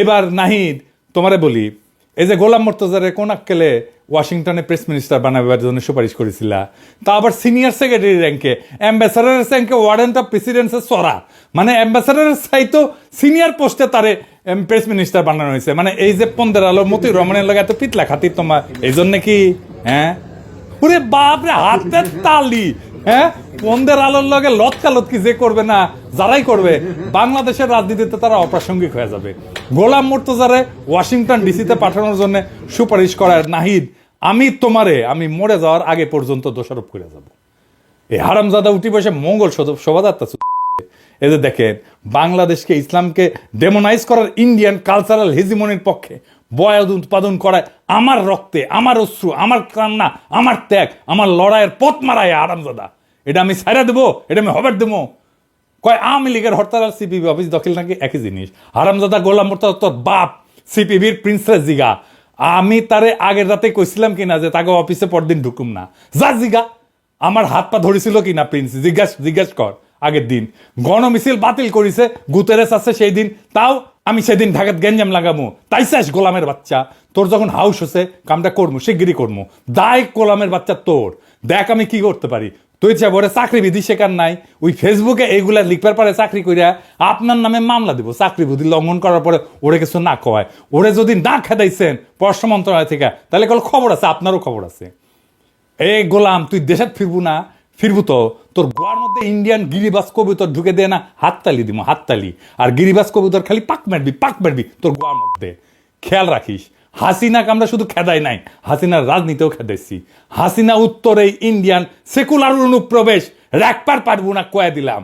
এবার নাহিদ, তোমারে বলি, এই যে গোলাম মর্তজারে কোন আক্কেলে ওয়াশিংটনে প্রেস মিনিস্টার বানাবার জন্য সুপারিশ করেছিল, তা আবার সিনিয়র সেক্রেটারি র্যাঙ্কে অ্যাম্বাসাডারের র্যাঙ্কে ওয়ারেন্ট অফ প্রেসিডেন্সের সরা। মানে অ্যাম্বাসাডারের চাইতো সিনিয়র পোস্টে তারে প্রেস মিনিস্টার বানানো হয়েছে। মানে এই যে পন্দের আলোর মতি রমণের লাগে এত পিতলা খাতির তোমার, এই জন্য কি হ্যাঁ? ওরে বাপরে হাতের তালি হ্যাঁ? পন্দের আলোর লগে লতকালতকি যে করবে না, যারাই করবে, বাংলাদেশের রাজনীতিতে তারা অপ্রাসঙ্গিক হয়ে যাবে। গোলাম মুর্তজারে ওয়াশিংটন ডিসিতে পাঠানোর জন্য সুপারিশ করার নাহিদ, আমি তোমারে, আমি মরে যাওয়ার আগে পর্যন্ত দোষারোপ করে যাব। এই হারামজাদা উঠি বসে মঙ্গল শোভাযাত্রা এই যে দেখেন, বাংলাদেশকে, ইসলামকে ডেমোনাইজ করার ইন্ডিয়ান কালচারাল হেজিমনির পক্ষে বয়াদ উৎপাদন করায় আমার রক্তে, আমার অশ্রু, আমার কান্না, আমার ত্যাগ, আমার লড়াইয়ের পথ মারায় আরামজাদা এটা আমি ছাইরা দেবো, এটা আমি হবার দেবো। কয়, আওয়ামী লীগের হরতাল আর সিপিবি অফিস দখল নাকি? একই জিনিস। হারামজাদা গোলাম মোর্তাজা তোর বাপ সিপিবির প্রিন্সেস জিগা। আমি তারে আগের রাতে কইছিলাম কিনা যে তাকে অফিসে পরদিন ঢুকুম না। যা জিগা। আমার হাত পা ধরেছিল কিনা, প্রিন্স? জিজ্ঞাস জিজ্ঞাস কর, আগের দিন। গণমিছিল বাতিল করিছে, গুতেরেস আছে সেই দিন। তাও আমি সেদিন ঢাকাত গেঞ্জাম লাগামু। তাই চাস গোলামের বাচ্চা। তোর যখন হাউস হচ্ছে কামটা করমু, শিগগিরই করমু। দায় গোলামের বাচ্চা তোর। দেখ আমি কি করতে পারি। তুই চা বলে চাকরি বিধি শেখার নাই, ওই ফেসবুকে এইগুলা লিখবার পরে চাকরি করিয়া আপনার নামে মামলা দিব। চাকরি বিধি লঙ্ঘন করার পরে ওরে কিছু না কয়। ওরে যদি না খেদাইছেন পররাষ্ট্র মন্ত্রণালয় থেকে, তাহলে কল খবর আছে, আপনারও খবর আছে। এ গোলাম, তুই দেশত ফিরবু না, ফিরবু তো। তোর গোয়ার মধ্যে ইন্ডিয়ান গিরিবাস কবুতর ঢুকে দে না, হাততালি দিব, হাততালি। আর গিরিবাস কবুতর খালি পাক মারবি পাক মারবি তোর গোয়ার মধ্যে। খেয়াল রাখিস। হাসিনাকে আমরা শুধু খেদাই নাই, হাসিনার রাজনীতিও খেদাইছি। হাসিনা উত্তরে ইন্ডিয়ান সেকুলার অনুপ্রবেশ র্যাকপার পারব না, কয়ে দিলাম।